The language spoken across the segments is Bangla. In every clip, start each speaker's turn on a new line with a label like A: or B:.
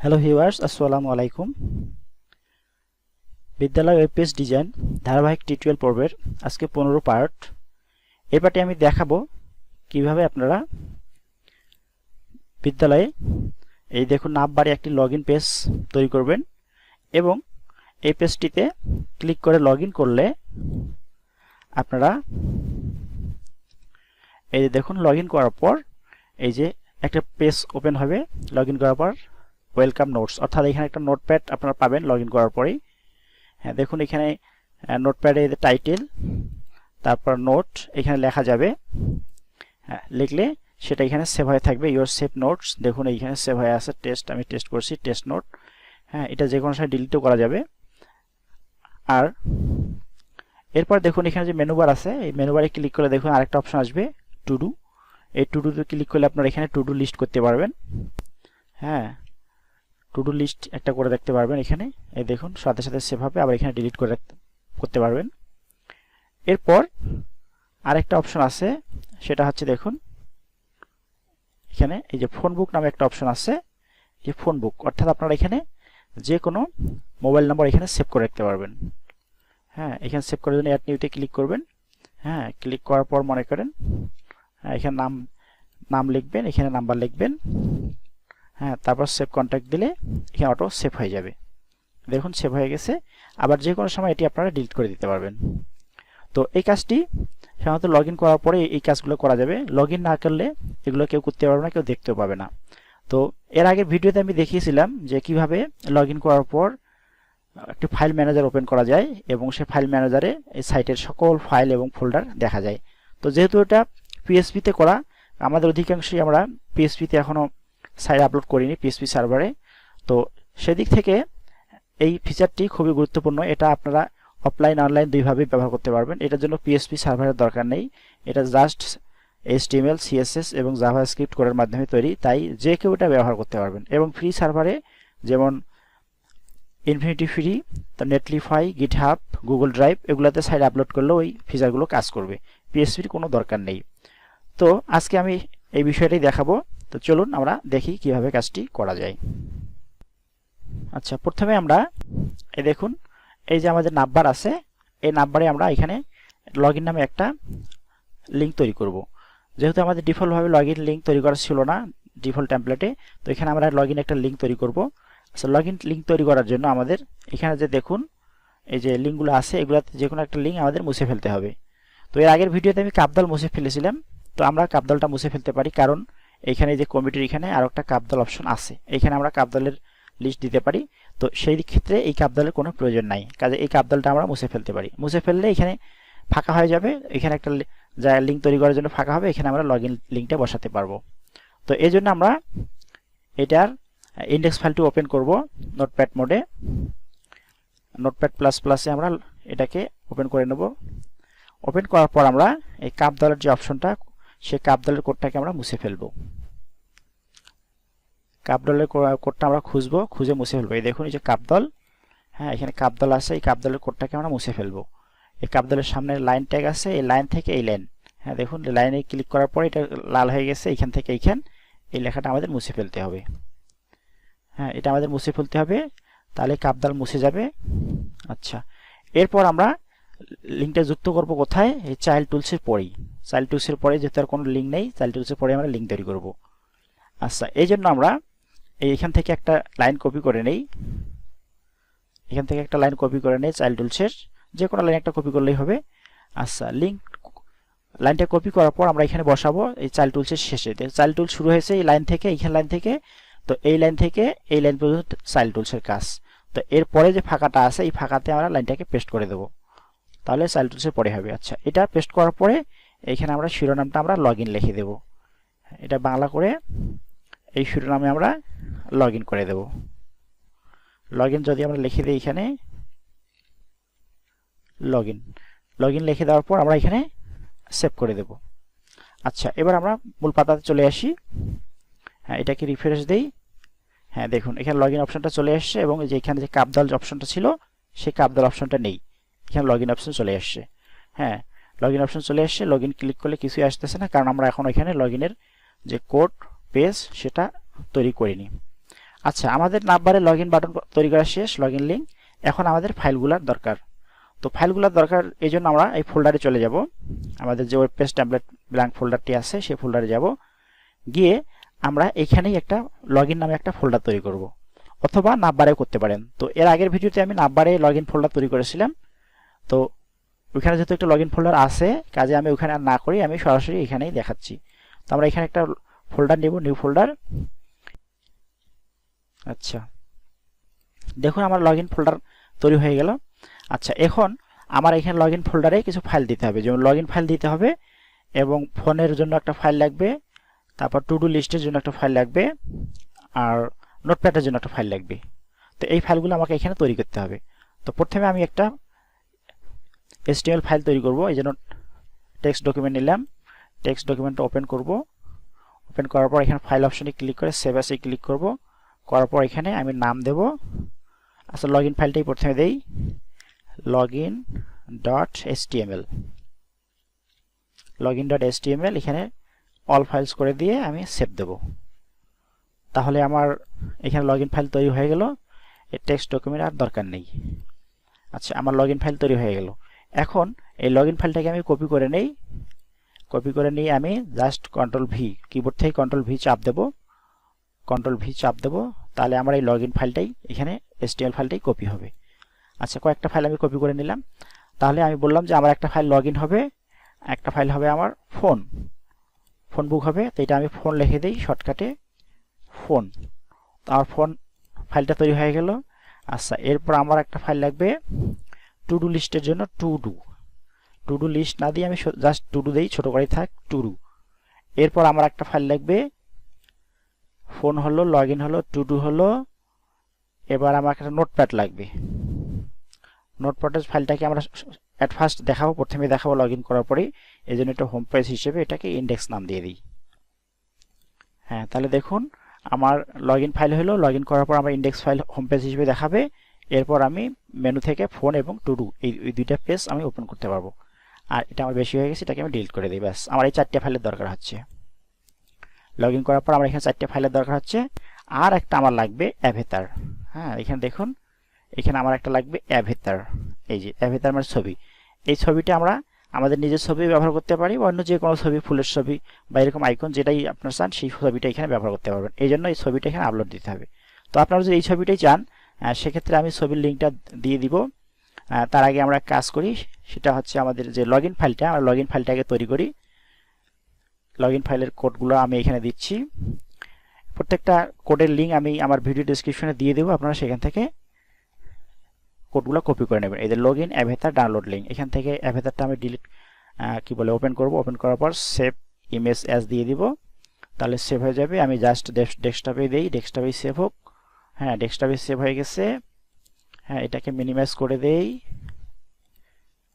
A: হ্যালো ভিউয়ার্স আসসালামু আলাইকুম বিদ্যালয় ওয়েব পেজ ডিজাইন ধারাবাহিক টিউটোরিয়াল পর্বের আজকে পনেরো পার্ট এ পার্টে আমি দেখাবো কীভাবে আপনারা বিদ্যালয়ে এই দেখুন নামবারে একটি লগ পেজ তৈরি করবেন এবং এই পেজটিতে ক্লিক করে লগ করলে আপনারা এই যে দেখুন লগ করার পর এই যে একটা পেজ ওপেন হবে লগ করার পর ওয়েলকাম নোটস অর্থাৎ এখানে একটা নোটপ্যাড আপনারা পাবেন লগ করার পরেই। হ্যাঁ দেখুন এখানে নোটপ্যাডে টাইটেল তারপর নোট এখানে লেখা যাবে। হ্যাঁ লিখলে সেটা এখানে সেভ হয়ে থাকবে। ইউর সেভ নোটস দেখুন এইখানে সেভ হয়ে আছে টেস্ট আমি টেস্ট করছি টেস্ট নোট হ্যাঁ এটা যে কোনো সময় ডিলিটও করা যাবে। আর এরপর দেখুন এখানে যে মেনুবার আছে, এই মেনুবারে ক্লিক করে দেখুন আরেকটা অপশন আসবে টু ডু এই টু ডুতে ক্লিক করলে আপনারা এখানে টু ডু লিস্ট করতে পারবেন। হ্যাঁ টু ডু লিস্ট একটা করে দেখতে পারবেন এখানে। এই দেখুন সাথে সাথে সেভ হবে আবার এখানে ডিলিট করে করতে পারবেন। এরপর আরেকটা অপশন আছে সেটা হচ্ছে দেখুন এখানে এই যে ফোন বুক নামে একটা অপশন আছে এই ফোন বুক অর্থাৎ আপনারা এখানে যে কোনো মোবাইল নাম্বার এখানে সেভ করে রাখতে পারবেন। হ্যাঁ এখানে সেভ করার জন্য অ্যাড নিউতে ক্লিক করবেন। হ্যাঁ ক্লিক করার পর মনে করেন হ্যাঁ, এখানে নাম নাম লিখবেন এখানে নাম্বার লিখবেন। হ্যাঁ তারপর সেভ কন্ট্যাক্ট দিলে এখানে অটো সেভ হয়ে যাবে। দেখুন সেভ হয়ে গেছে। আবার যে কোনো সময় এটি আপনারা ডিলিট করে দিতে পারবেন। তো এই কাজটি সাধারণত লগ করার পরে এই কাজগুলো করা যাবে। লগ না করলে এগুলো কেউ করতে পারবে না, কেউ দেখতেও পাবে না। তো এর আগের ভিডিওতে আমি দেখিয়েছিলাম যে কীভাবে লগ করার পর একটি ফাইল ম্যানেজার ওপেন করা যায় এবং সেই ফাইল ম্যানেজারে এই সাইটের সকল ফাইল এবং ফোল্ডার দেখা যায়। তো যেহেতু এটা পিএসপিতে করা, আমাদের অধিকাংশই আমরা পিএসপিতে এখনও সাইট আপলোড করিনি পিএসপি সার্ভারে। তো সেদিক থেকে এই ফিচারটি খুবই গুরুত্বপূর্ণ। এটা আপনারা অফলাইন অনলাইন দুইভাবেই ব্যবহার করতে পারবেন। এটার জন্য পিএসপি সার্ভারের দরকার নেই। এটা জাস্ট এইচটিএমএল সিএসএস এবং জাভা স্ক্রিপ্ট করার মাধ্যমে তৈরি। তাই যে কেউ এটা ব্যবহার করতে পারবেন। এবং ফ্রি সার্ভারে যেমন ইনফিনিটি ফ্রি তো নেটলিফাই গিটহাব গুগল ড্রাইভ এগুলোতে সাইট আপলোড করলেও ওই ফিচারগুলো কাজ করবে। পিএসপির কোনো দরকার নেই। তো আজকে আমি এই বিষয়টাই দেখাবো। তো চলুন আমরা দেখি কীভাবে কাজটি করা যায়। আচ্ছা প্রথমে আমরা এই দেখুন, এই যে আমাদের নাম্বার আছে, এই নাম্বারে আমরা এখানে লগ নামে একটা লিঙ্ক তৈরি করব। যেহেতু আমাদের ডিফল্টভাবে লগ ইন লিঙ্ক তৈরি করা ছিল না, ডিফল্ট টেমপ্লেটে তো এখানে আমরা লগ একটা লিঙ্ক তৈরি করব। আচ্ছা লগ লিঙ্ক তৈরি করার জন্য আমাদের এখানে যে দেখুন, এই যে লিঙ্কগুলো আছে, এগুলোতে যে কোনো একটা লিঙ্ক আমাদের মুছে ফেলতে হবে। তো এর আগের ভিডিওতে আমি কাপদল মুছে ফেলেছিলাম, তো আমরা কাপদলটা মুছে ফেলতে পারি, কারণ এখানে যে কমিটির এখানে আরও একটা কাপদল অপশন আছে। এখানে আমরা কাপদলের লিস্ট দিতে পারি। তো সেই ক্ষেত্রে এই কাপদলের কোনো প্রয়োজন নাই। কাজে এই কাপদলটা আমরা মুছে ফেলতে পারি। মুছে ফেললে এখানে ফাঁকা হয়ে যাবে। এখানে একটা যা লিঙ্ক তৈরি করার জন্য ফাঁকা হবে, এখানে আমরা লগ ইন লিঙ্কটা বসাতে পারব। তো এই জন্য আমরা এটার ইন্ডেক্স ফাইলটি ওপেন করব নোটপ্যাড মোডে নোটপ্যাড প্লাস প্লাসে আমরা এটাকে ওপেন করে নেব। ওপেন করার পর আমরা এই কাপ দলের যে অপশনটা সেই কাপ দলের কোডটাকে আমরা মুছে ফেলব। কাপ দলের কোডটা আমরা খুঁজবো, খুঁজে মুছে ফেলব। এই দেখুন, এই যে কাপ দল হ্যাঁ এখানে কাপ দল আছে, এই কাপ দলের কোডটাকে আমরা মুছে ফেলব। এই কাপ দলের সামনে লাইন ট্যাগ আছে, এই লাইন থেকে এই লাইন। হ্যাঁ দেখুন লাইনে ক্লিক করার পর এটা লাল হয়ে গেছে, এইখান থেকে এইখান। এই লেখাটা আমাদের মুছে ফেলতে হবে। হ্যাঁ এটা আমাদের মুছে ফেলতে হবে। তাহলে কাপদাল মুছে যাবে। আচ্ছা এরপর আমরা লিঙ্কটা যুক্ত করব কোথায়? এই চাইল্ড টুলসের পরেই। চাইল্ড টুলসের পরে যেহেতু আর কোনো লিঙ্ক নেই চাইল্ড টুলসের পরে আমরা লিঙ্ক তৈরি করব। আচ্ছা এই জন্য আমরা এইখান থেকে একটা লাইন কপি করে নেই। এখান থেকে একটা লাইন কপি করে নেই চাইল্ড টুলসের যে কোনো লাইন একটা কপি করলেই হবে। আচ্ছা লিঙ্ক লাইনটা কপি করার পর আমরা এখানে বসাবো এই চাইল্ড টুলসের শেষে। চাইল্ড টুল শুরু হয়েছে এই লাইন থেকে, এইখানে লাইন থেকে। তো এই লাইন থেকে, এই লাইন পর্যন্ত চাইল্ড টুলসের কাজ। তো এরপরে যে ফাঁকাটা আছে, এই ফাঁকাতে আমরা লাইনটাকে পেস্ট করে দেবো। তাহলে চাইল্ড টুলসের পরে হবে। আচ্ছা এটা পেস্ট করার পরে এখানে আমরা শিরোনামটা আমরা লগ লিখে দেব। এটা বাংলা করে এই শিরোনামে আমরা লগ করে দেব। লগ যদি আমরা লিখে দিই এখানে লগ ইন লগ লিখে দেওয়ার পর আমরা এখানে সেভ করে দেব। আচ্ছা এবার আমরা মূল পাতাতে চলে আসি। হ্যাঁ এটাকে রিফ্রেশ দেই। হ্যাঁ দেখুন, এখানে লগ ইন অপশনটা চলে আসছে এবং যে এখানে যে কাপদাল অপশনটা ছিল, সেই কাপদাল অপশনটা নেই। এখানে লগ ইন অপশন চলে আসছে। হ্যাঁ লগ ইন অপশন চলে আসছে লগ ইন ক্লিক করলে কিছুই আসতেছে না, কারণ আমরা এখন এখানে লগ ইনের যে কোড পেজ সেটা তৈরি করিনি। আচ্ছা আমাদের নাম্বারে লগ ইন বাটন তৈরি করা শেষ লগ ইন লিঙ্ক এখন আমাদের ফাইলগুলোর দরকার। তো ফাইলগুলোর দরকার, এই জন্য আমরা এই ফোল্ডারে চলে যাব। আমাদের যে ওয়েব পেজ ট্যাবলেট ব্ল্যাঙ্ক ফোল্ডারটি আছে, সেই ফোল্ডারে যাব। গিয়ে আমরা এখানেই একটা লগ নামে একটা ফোল্ডার তৈরি করব, অথবা নাম্বারেও করতে পারেন। তো এর আগের ভিডিওতে আমি নাম্বারে লগ ফোল্ডার তৈরি করেছিলাম। তো ওইখানে যেহেতু একটা লগ ইন ফোল্ডার আছে, কাজে আমি ওখানে আর না করি, আমি সরাসরি এখানেই দেখাচ্ছি। তো আমরা এখানে একটা ফোল্ডার নেব নিউ ফোল্ডার আচ্ছা। দেখুন আমার লগ ফোল্ডার তৈরি হয়ে গেল। আচ্ছা এখন আমার এখানে লগ ইন ফোল্ডারে কিছু ফাইল দিতে হবে। যেমন লগ ফাইল দিতে হবে, এবং ফোনের জন্য একটা ফাইল লাগবে, তারপর টু ডু লিস্টের জন্য একটা ফাইল লাগবে, আর নোটপ্যাডের জন্য একটা ফাইল লাগবে। তো এই ফাইলগুলো আমাকে এখানে তৈরি করতে হবে। তো প্রথমে আমি একটা এসটিএমএল ফাইল তৈরি করব, এই জন্য টেক্সট ডকুমেন্ট নিলাম। টেক্সট ডকুমেন্টটা ওপেন করব। ওপেন করার পর এখানে ফাইল অপশনে ক্লিক করে সেভ আসে ক্লিক করব। করার পর এখানে আমি নাম দেব। আচ্ছা লগ ইন ফাইলটাই প্রথমে দেই। Log in dot HTML log in dot HTML এখানে অল ফাইলস করে দিয়ে আমি সেভ দেব। তাহলে আমার এখানে লগ ইন ফাইল তৈরি হয়ে গেল। এই টেক্সট ডকুমেন্ট আর দরকার নেই। আচ্ছা আমার লগ ইন ফাইল তৈরি হয়ে গেল। এখন এই লগ ইন ফাইলটাকে আমি কপি করে নেই। কপি করে নিয়ে আমি জাস্ট কন্ট্রোল ভি কিবোর্ড থেকে কন্ট্রোল ভি চাপ দেব। কন্ট্রোল ভি চাপ দেব, তাহলে আমার এই লগ ইন ফাইলটাই এখানে এসটিএল ফাইলটাই কপি হবে। আচ্ছা কয়েকটা ফাইল আমি কপি করে নিলাম। তাহলে আমি বললাম যে আমার একটা ফাইল লগ হবে, একটা ফাইল হবে আমার ফোন ফোন বুক হবে, তো এটা আমি ফোন লিখে দিই শর্টকাটে ফোন আমার ফোন ফাইলটা তৈরি হয়ে গেল। আচ্ছা এরপর আমার একটা ফাইল লাগবে টু ডু লিস্টের জন্য to do to do list না দিয়ে আমি জাস্ট টু ডু দিই, ছোটো করে থাক টু ডু এরপর আমার একটা ফাইল লাগবে। ফোন হলো লগ ইন হলো টু ডু হলো। এবার আমার একটা নোটপ্যাড লাগবে। নোটপ্যাডের ফাইলটাকে আমরা অ্যাট ফার্স্ট দেখাবো, প্রথমে দেখাবো লগ ইন করার পরেই। এই জন্য এটা হোম পেজ হিসেবে এটাকে ইন্ডেক্স নাম দিয়ে দিই। হ্যাঁ তাহলে দেখুন, আমার লগ ইন ফাইল হলো লগ ইন করার পর আমার ইন্ডেক্স ফাইল হোম পেজ হিসেবে দেখাবে। এরপর আমি মেনু থেকে ফোন এবং টু ডু এই দুইটা পেজ আমি ওপেন করতে পারব। আর এটা আমার বেশি হয়ে গেছে, এটাকে আমি ডিলিট করে দিই, ব্যাস। আমার এই চারটে ফাইলের দরকার হচ্ছে। লগ ইন করার পর আমার এখানে চারটে ফাইলের দরকার হচ্ছে। আর একটা আমার লাগবে অ্যাভেতার হ্যাঁ এখানে দেখুন, এখানে আমার একটা লাগবে অ্যাভেতার এই যে অ্যাভেতার মানে ছবি। এই ছবিটা আমরা আমাদের নিজের ছবি ব্যবহার করতে পারি বা অন্য যে কোনো ছবি, ফুলের ছবি বা এরকম আইকন যেটাই আপনার চান, সেই ছবিটা এখানে ব্যবহার করতে পারবেন। এই জন্য এই ছবিটা এখানে আপলোড দিতে হবে। তো আপনারা যদি এই ছবিটাই চান সেক্ষেত্রে আমি ছবির লিঙ্কটা দিয়ে দিব। তার আগে আমরা কাজ করি, সেটা হচ্ছে আমাদের যে লগ ফাইলটা, আমরা লগ ফাইলটাকে তৈরি করি। লগ ফাইলের কোডগুলো আমি এখানে দিচ্ছি। প্রত্যেকটা কোডের লিঙ্ক আমি আমার ভিডিও ডিসক্রিপশনে দিয়ে দেবো, আপনারা সেখান থেকে কোডগুলো কপি করে নেবেন। এদের log in avatar download link এখান থেকে অ্যাভেতারটা আমি ডিলিট কি বলে ওপেন করব। ওপেন করার পর সেভ ইমেজ অ্যাজ দিয়ে দিব। তাহলে সেভ হয়ে যাবে। আমি জাস্ট ডেস্কটপে দিই ডেস্কটপেই সেভ হোক। হ্যাঁ ডেস্কটপে সেভ হয়ে গেছে। হ্যাঁ এটাকে মিনিমাইজ করে দেই।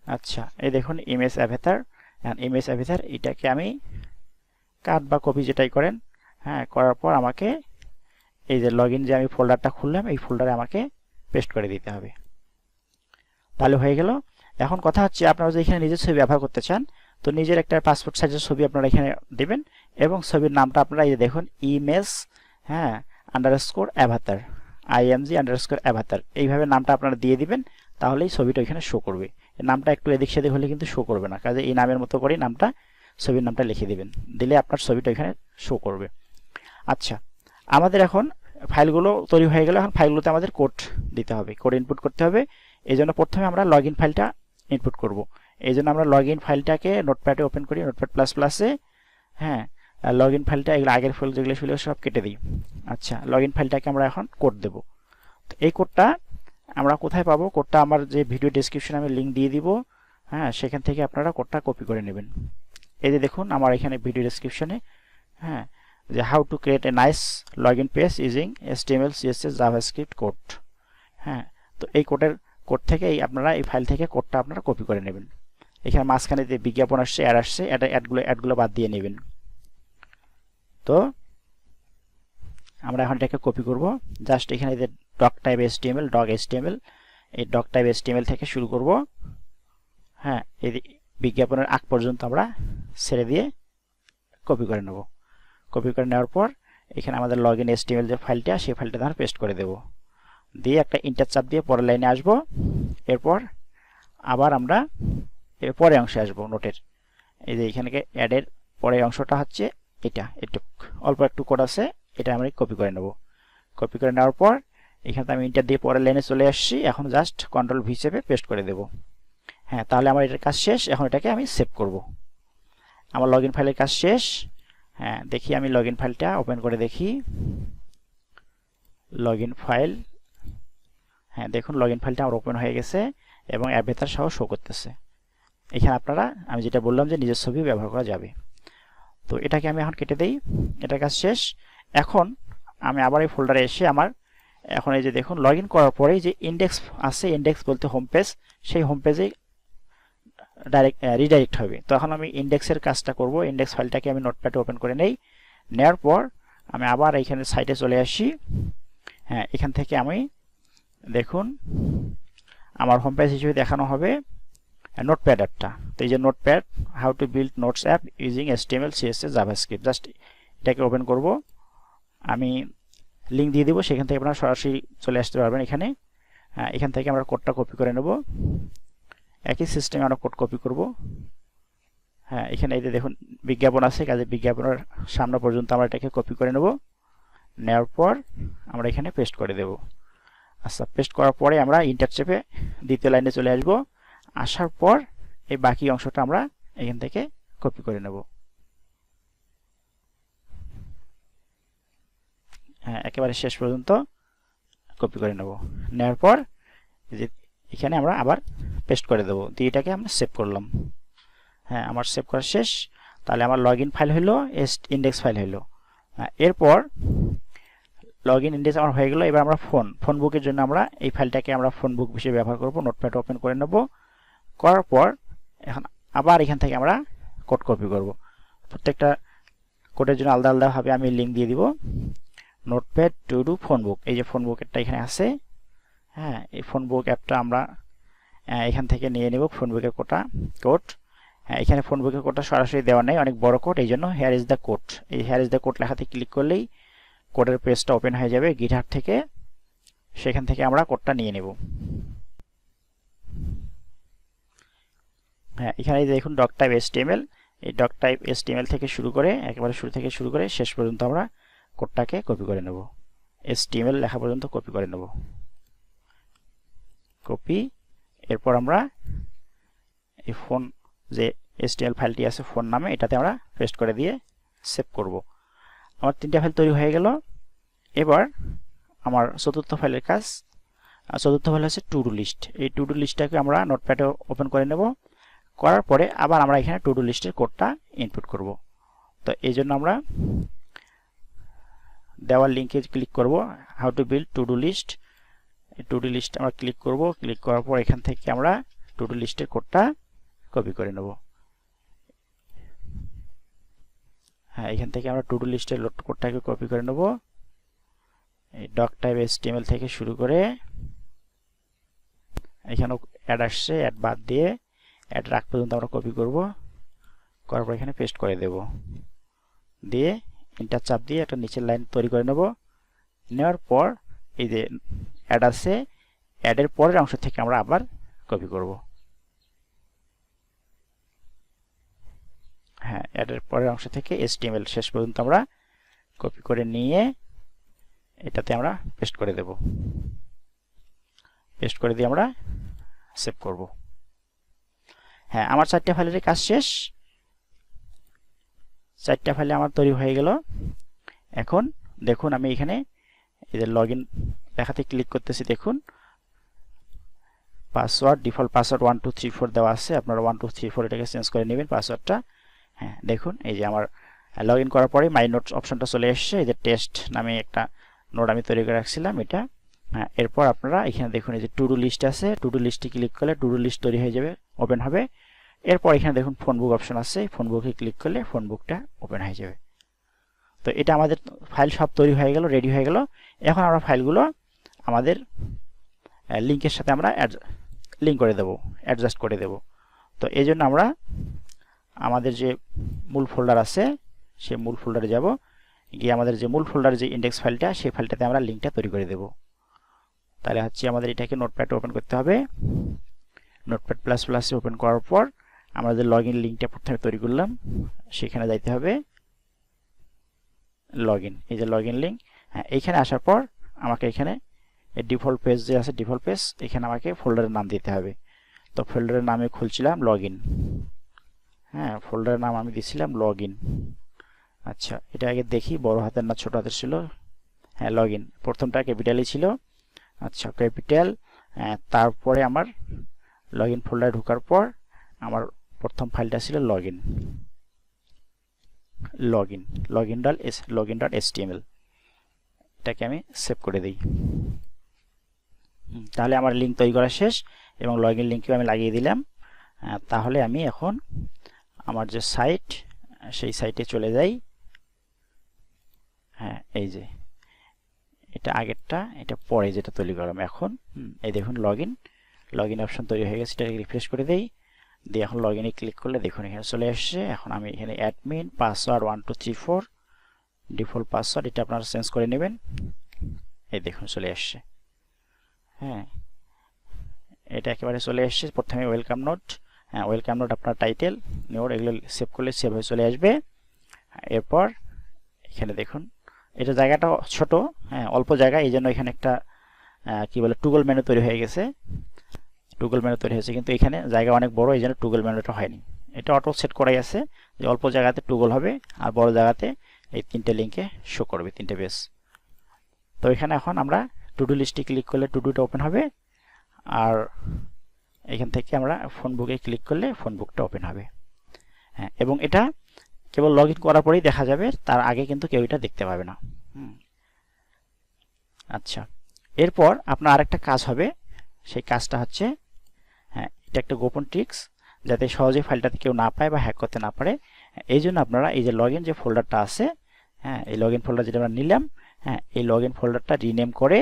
A: আচ্ছা এই দেখুন ইমেজ অ্যাভেতার ইমেজ অ্যাভেতার এটাকে আমি কাট বা কপি যেটাই করেন হ্যাঁ করার পর আমাকে এই যে লগ যে আমি ফোল্ডারটা খুললাম, এই ফোল্ডারে আমাকে পেস্ট করে দিতে হবে। তাহলে হয়ে গেল। এখন কথা হচ্ছে, আপনারা যদি এখানে নিজের ছবি ব্যবহার করতে চান, তো নিজের একটা পাসপোর্ট সাইজের ছবি আপনারা এখানে দেবেন এবং ছবির নামটা আপনারা এই দেখুন ইমেজ হ্যাঁ underscore avatar IMG underscore avatar এইভাবে নামটা আপনারা দিয়ে দিবেন, তাহলেই ছবিটা ওইখানে শো করবে। নামটা একটু এদিক সেদিক হলে কিন্তু শো করবে না, কাজে এই নামের মতো করেই নামটা, ছবির নামটা লিখে দিবেন। দিলে আপনার ছবিটা ওইখানে শো করবে। আচ্ছা আমাদের এখন ফাইলগুলো তৈরি হয়ে গেলে। এখন ফাইলগুলোতে আমাদের কোড দিতে হবে। কোড ইনপুট করতে হবে। এই জন্য প্রথমে আমরা লগ ইন ফাইলটা ইনপুট করব। এই জন্য আমরা লগ ইন ফাইলটাকে নোটপ্যাডে ওপেন করি নোটপ্যাড প্লাস প্লাসে হ্যাঁ লগ ইন ফাইলটা এগুলো আগের ফাইল যেগুলো ছিল সব কেটে দিই। আচ্ছা লগ ইন ফাইলটাকে আমরা এখন কোড দেব। তো এই কোডটা আমরা কোথায় পাবো? কোডটা আমার যে ভিডিও ডিসক্রিপশনে আমি লিঙ্ক দিয়ে দিব হ্যাঁ সেখান থেকে আপনারা কোডটা কপি করে নেবেন। এই যে দেখুন, আমার এখানে ভিডিও ডিসক্রিপশনে হ্যাঁ যে how to create a nice log in page using S T M L CSS JavaScript code হ্যাঁ তো এই কোডের কোড থেকে এই আপনারা এই ফাইল থেকে কোডটা আপনারা কপি করে নেবেন। এখানে মাঝখানে যে বিজ্ঞাপন আসছে অ্যাড আসছে এটা অ্যাডগুলো অ্যাডগুলো বাদ দিয়ে নেবেন। তো আমরা এখন এটাকে কপি করব। জাস্ট এখানে যে doctype S T M L doc S T M L এই doctype S T M L থেকে শুরু করব। হ্যাঁ এই বিজ্ঞাপনের আগ পর্যন্ত আমরা ছেড়ে দিয়ে কপি করে নেব। কপি করে নেওয়ার পর এখানে আমাদের log in S T STML যে ফাইলটা সেই ফাইলটা আমরা পেস্ট করে দেব। দিয়ে একটা ইন্টার চাপ দিয়ে পরের লাইনে আসব। এরপর আবার আমরা এর পরের অংশে আসব নোটের। এই যে এখানে অ্যাডের পরের অংশটা হচ্ছে এটা একটু অল্প একটু কোড আছে, এটা আমি কপি করে নেব। কপি করে নেওয়ার পর, এখানে আমি ইন্টার দিয়ে পরের লাইনে চলে আসছি। এখন জাস্ট কন্ট্রোল ভি হিসেবে পেস্ট করে দেব। হ্যাঁ তাহলে আমার এটার কাজ শেষ। এখন এটাকে আমি সেভ করব। আমার লগ ফাইলের কাজ শেষ। হ্যাঁ দেখি আমি লগ ফাইলটা ওপেন করে দেখি। লগ ফাইল হ্যাঁ দেখুন লগ ফাইলটা আমার ওপেন হয়ে গেছে এবং অ্যাভেতার সহ শো করতেছে। এখানে আপনারা, আমি যেটা বললাম যে নিজের ছবি ব্যবহার করা যাবে। তো এটাকে আমি এখন কেটে দেই। এটার কাজ শেষ। এখন আমি আবার এই ফোল্ডারে এসে আমার এখন এই যে দেখুন লগ করার পরেই যে ইন্ডেক্স আছে ইন্ডেক্স বলতে হোম পেজ সেই হোম পেজে ডাইরেক্ট রিডাইরেক্ট হবে। তখন আমি ইন্ডেক্সের কাজটা করব। ইন্ডেক্স ফাইলটাকে আমি নোটপ্যাডে ওপেন করে নেই। নেওয়ার পর আমি আবার এইখানে সাইটে চলে আসি। হ্যাঁ এখান থেকে আমি দেখুন, আমার হোম পেজ হিসেবে দেখানো হবে। নোটপ্যাড অ্যাপটা তো এই যে notepad how to build notes app using S T M L CSS JavaScript just এটাকে ওপেন করব। আমি লিঙ্ক দিয়ে দিব, সেখান থেকে আপনারা সরাসরি চলে আসতে পারবেন এখানে। হ্যাঁ এখান থেকে আমরা কোডটা কপি করে নেব। একই সিস্টেমে আমরা কোড কপি করব। হ্যাঁ এখানে এই যে দেখুন, বিজ্ঞাপন আছে, কাজে বিজ্ঞাপনের সামনে পর্যন্ত আমরা এটাকে কপি করে নেব। নেওয়ার পর আমরা এখানে পেস্ট করে দেব। আচ্ছা পেস্ট করার পরে আমরা ইন্টারচেপে দ্বিতীয় লাইনে চলে আসব। আসার পর এই বাকি অংশটা আমরা এখান থেকে কপি করে নেব। হ্যাঁ একেবারে শেষ পর্যন্ত কপি করে নেব। নেওয়ার পর যে এখানে আমরা আবার পেস্ট করে দেবো। দিয়ে এটাকে আমরা সেভ করলাম। হ্যাঁ আমার সেভ করা শেষ। তাহলে আমার লগ ফাইল হলো ইন্ডেক্স ফাইল হলো এরপর লগ ইন ইন্ডেক্স আমার হয়ে গেলো। এবার আমরা ফোন ফোন বুকের জন্য আমরা এই ফাইলটাকে আমরা ফোন বুক হিসেবে ব্যবহার করব। নোটপ্যাড ওপেন করে নেব। করার পর এখন আবার এখান থেকে আমরা কোড কপি করব। প্রত্যেকটা কোডের জন্য আলাদা আলাদাভাবে আমি লিঙ্ক দিয়ে দিব। Notepad to do phone book এই যে ফোন বুকেরটা এখানে আছে। হ্যাঁ এই ফোন বুক অ্যাপটা আমরা এখান থেকে নিয়ে নেব ফোন বুকের কোটা কোড হ্যাঁ এখানে ফোন বুকের কোডটা সরাসরি দেওয়া নেই, অনেক বড় কোড এই জন্য হেয়ার ইজ দ্য কোড এই হেয়ার ইজ দ্য কোড লেখাতে ক্লিক করলেই কোডের পেজটা ওপেন হয়ে যাবে গিটহার থেকে। সেখান থেকে আমরা কোডটা নিয়ে নেব। হ্যাঁ এখানে দেখুন ডক টাইপ এসটিএমএল এই ডক টাইপ এসটিএমএল থেকে শুরু করে, একেবারে শুরু থেকে শুরু করে শেষ পর্যন্ত আমরা কোডটাকে কপি করে নেব। এসটিএমএল লেখা পর্যন্ত কপি করে নেব। কপি এরপর আমরা এই ফোন যে এসটিএল ফাইলটি আছে ফোন নামে, এটাতে আমরা পেস্ট করে দিয়ে সেভ করব। আমার তিনটা ফাইল তৈরি হয়ে গেল। এবার আমার চতুর্থ ফাইলের কাজ চতুর্থ ফাইল হচ্ছে টু ডু লিস্ট এই টু ডু লিস্টটাকে আমরা নোটপ্যাডে ওপেন করে নেব। করার পরে আবার আমরা এখানে টু ডু লিস্টের কোডটা ইনপুট করব। তো এই জন্য আমরা দেওয়ার লিঙ্কে ক্লিক করব how to build to do list to do list আমরা ক্লিক করব ক্লিক করার পর এখান থেকে আমরা টু ডু লিস্টের কোডটা কপি করে নেব। হ্যাঁ এখান থেকে আমরা টু ডু লিস্টের লোড কোডটাকে কপি করে নেব। এই ডক টাইপ এসটিএমএল থেকে শুরু করে এখানেও অ্যাড আসছে অ্যাড বাদ দিয়ে অ্যাড রাখ পর্যন্ত আমরা কপি করব। করার পর এখানে পেস্ট করে দেব। দিয়ে ইন্টার চাপ দিয়ে একটা নিচের লাইন তৈরি করে নেব। নেওয়ার পর এই যে অ্যাড আছে অ্যাডের পরের অংশ থেকে আমরা আবার কপি করব। হ্যাঁ অ্যাডের পরের অংশ থেকে এসটিএমএল শেষ পর্যন্ত আমরা কপি করে নিয়ে এটাতে আমরা পেস্ট করে দেব। পেস্ট করে দিয়ে আমরা সেভ করব। হ্যাঁ আমার চারটে ফাইলের কাজ শেষ। চারটা ফাইলে আমার তৈরি হয়ে গেল। এখন দেখুন, আমি এখানে এদের লগ ইন দেখাতে ক্লিক করতেছি, দেখুন। Password default password one two three four দেওয়া আছে। আপনারা ওয়ান টু থ্রি ফোর এটাকে চেঞ্জ করে নেবেন পাসওয়ার্ডটা হ্যাঁ দেখুন, এই যে আমার লগ ইন করার পরে মাই নোটস অপশনটা চলে এসছে। এই যে টেস্ট নামে একটা নোট আমি তৈরি করে রাখছিলাম, এটা হ্যাঁ এরপর আপনারা এখানে দেখুন এই যে টু ডু লিস্ট আছে টু ডু লিস্টে ক্লিক করলে টু ডু লিস্ট তৈরি হয়ে যাবে ওপেন হবে। এরপর এখানে দেখুন ফোন বুক অপশন আছে ফোন বুকে ক্লিক করলে ফোন বুকটা ওপেন হয়ে যাবে। তো এটা আমাদের ফাইল সব তৈরি হয়ে গেল রেডি হয়ে গেল। এখন আমরা ফাইলগুলো আমাদের লিঙ্কের সাথে আমরা লিঙ্ক করে দেব অ্যাডজাস্ট করে দেব। তো এই জন্য আমরা আমাদের যে মূল ফোল্ডার আছে, সেই মূল ফোল্ডারে যাব। গিয়ে আমাদের যে মূল ফোল্ডার যে ইন্ডেক্স ফাইলটা সেই ফাইলটাতে আমরা লিঙ্কটা তৈরি করে দেব। তাহলে হচ্ছে আমাদের এটাকে নোটপ্যাড ওপেন করতে হবে। নোটপ্যাড প্লাস প্লাসে ওপেন করার পর আমরা যে লগ ইন লিঙ্কটা প্রথমে তৈরি করলাম, সেখানে যাইতে হবে। লগ ইন এই যে লগ ইন লিঙ্ক হ্যাঁ এইখানে আসার পর আমাকে এখানে ডিফল্ট পেজ যে আছে ডিফল্ট পেজ এখানে আমাকে ফোল্ডারের নাম দিতে হবে। তো ফোল্ডারের নামে খুলছিলাম লগ ইন হ্যাঁ ফোল্ডারের নাম আমি দিছিলাম লগ ইন আচ্ছা এটা আগে দেখি, বড় হাতের না ছোট হাতের ছিল। হ্যাঁ লগ ইন প্রথমটা ক্যাপিটালই ছিল। আচ্ছা ক্যাপিটাল তারপরে আমার লগ ইন ফোল্ডারে ঢোকার পর আমার প্রথম ফাইলটা ছিল log in log in log in dot S log in dot S এটাকে আমি সেভ করে দিই। তাহলে আমার লিঙ্ক তৈরি করা শেষ এবং লগ ইন লিঙ্কেও আমি লাগিয়ে দিলাম। তাহলে আমি এখন আমার যে সাইট সেই সাইটে চলে যাই। হ্যাঁ এই যে। এটা আগেরটা এটা পরে যেটা তৈরি করলাম। এখন এই দেখুন log in log in option তৈরি হয়ে গেছে এটাকে রিফ্রেশ করে দেই। দিয়ে এখন লগ ইনে ক্লিক করলে দেখুন এখানে চলে আসছে এখন আমি এখানে admin password one two three four default password এটা আপনারা চেঞ্জ করে নেবেন। এই দেখুন চলে আসছে হ্যাঁ এটা একেবারে চলে আসছে প্রথমে ওয়েলকাম নোট হ্যাঁ ওয়েলকাম নোট আপনার টাইটেল নোট এগুলো সেভ করলে সেভ হয়ে চলে আসবে। এরপর এখানে দেখুন এটা জায়গাটা ছোট হ্যাঁ অল্প জায়গা এই জন্য এখানে একটা কি বলে, টুগল মেনু তৈরি হয়ে গেছে। টুগল মেনু তৈরি হয়েছে, কিন্তু এখানে জায়গা অনেক বড় এই জন্য টুগল মেনুটা হয়নি। এটা অটো সেট করাই আছে, যে অল্প জায়গাতে টুগল হবে, আর বড় জায়গাতে এই তিনটে লিঙ্কে শো করবে, তিনটে বেস। তো এখানে এখন আমরা টুডু লিস্টে ক্লিক করলে টুডুটা ওপেন হবে, আর এখান থেকে আমরা ফোন বুকে ক্লিক করলে ফোন বুকটা ওপেন হবে। হ্যাঁ এবং এটা কেবল লগ ইন করার পরেই দেখা যাবে, তার আগে কিন্তু কেউ এটা দেখতে পাবে না। আচ্ছা। এরপর আপনার আরেকটা কাজ হবে, সেই কাজটা হচ্ছে হ্যাঁ এটা একটা গোপন ট্রিক্স যাতে সহজে ফাইলটাতে কেউ না পায় বা হ্যাক করতে না পারে। এই জন্য আপনারা এই যে লগ যে ফোল্ডারটা আছে হ্যাঁ এই লগ ফোল্ডার যেটা আমরা নিলাম হ্যাঁ এই লগ ফোল্ডারটা রিনেম করে,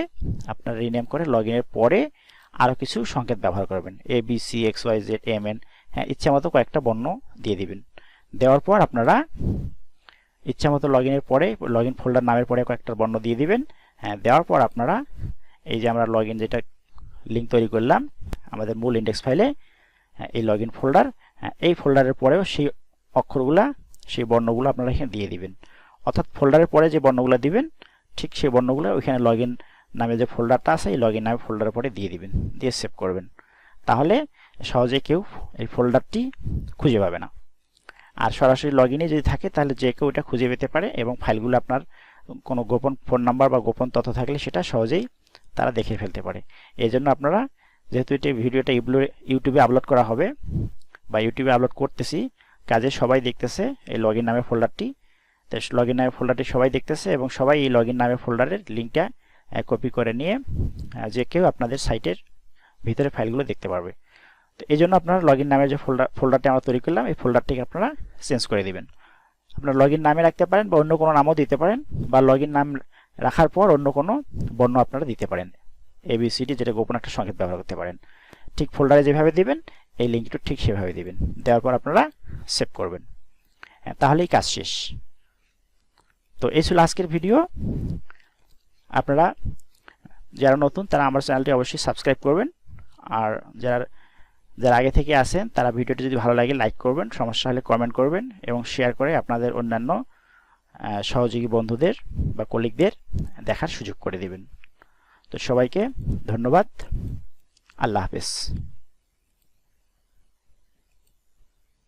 A: আপনার রিনেম করে লগ পরে আরও কিছু সংকেত ব্যবহার করবেন। A B C X Y Z M N হ্যাঁ ইচ্ছা মতো কয়েকটা বর্ণ দিয়ে দিবেন। দেওয়ার পর আপনারা ইচ্ছা মতো লগ পরে লগ ইন ফোল্ডার নামের পরে কয়েকটা বর্ণ দিয়ে দিবেন। হ্যাঁ দেওয়ার পর আপনারা এই যে আমরা লগ ইন যেটা লিঙ্ক তৈরি করলাম, আমাদের মূল ইন্ডেক্স ফাইলে এই লগ ইন ফোল্ডার এই ফোল্ডারের পরেও সেই অক্ষরগুলা, সেই বর্ণগুলো আপনারা এখানে দিয়ে দিবেন। অর্থাৎ ফোল্ডারের পরে যে বর্ণগুলো দিবেন, ঠিক সেই বর্ণগুলো ওইখানে লগ ইন নামে যে ফোল্ডারটা আছে, এই লগ নামে ফোল্ডারের পরে দিয়ে দিবেন, দিয়ে সেভ করবেন। তাহলে সহজে কেউ এই ফোল্ডারটি খুঁজে পাবে না। আর সরাসরি লগ ইনে যদি থাকে, তাহলে যে কেউ এটা খুঁজে পেতে পারে এবং ফাইলগুলো আপনার কোনো গোপন ফোন নাম্বার বা গোপন তথ্য থাকলে সেটা সহজেই তারা দেখে ফেলতে পারে। এই জন্য আপনারা, যেহেতু এটি ভিডিওটা ইউটিউবে আপলোড করা হবে বা ইউটিউবে আপলোড করতেছি, কাজে সবাই দেখতেছে এই লগ ইন নামের ফোল্ডারটি তো লগ ইন নামের ফোল্ডারটি সবাই দেখতেছে এবং সবাই এই লগ ইন নামের ফোল্ডারের লিঙ্কটা কপি করে নিয়ে যে কেউ আপনাদের সাইটের ভিতরে ফাইলগুলো দেখতে পারবে। তো এই জন্য আপনারা লগ ইন নামের যে ফোল্ডার ফোল্ডারটি আমরা তৈরি করলাম, এই ফোল্ডারটিকে আপনারা চেঞ্জ করে দিবেন। আপনার লগ ইন নামে রাখতে পারেন বা অন্য কোনো নামও দিতে পারেন বা লগ নাম রাখার পর অন্য কোনো বর্ণ আপনারা দিতে পারেন। এবিসিডি যেটা গোপন একটা সংকেত ব্যবহার করতে পারেন। ঠিক ফোল্ডারে যেভাবে দিবেন, এই লিঙ্কটা ঠিক সেভাবে দিবেন। দেওয়ার পর আপনারা সেভ করবেন। হ্যাঁ তাহলেই কাজ শেষ। তো এই ছিল আজকের ভিডিও। আপনারা যারা নতুন, তারা আমার চ্যানেলটি অবশ্যই সাবস্ক্রাইব করবেন। আর যারা যারা আগে থেকে আসেন তারা ভিডিওটি যদি ভালো লাগে লাইক করবেন। সমস্যা হলে কমেন্ট করবেন এবং শেয়ার করে আপনাদের অন্যান্য সহযোগী বন্ধুদের বা কলিগদের দেখার সুযোগ করে দেবেন। তো সবাইকে ধন্যবাদ। আল্লাহ হাফেজ।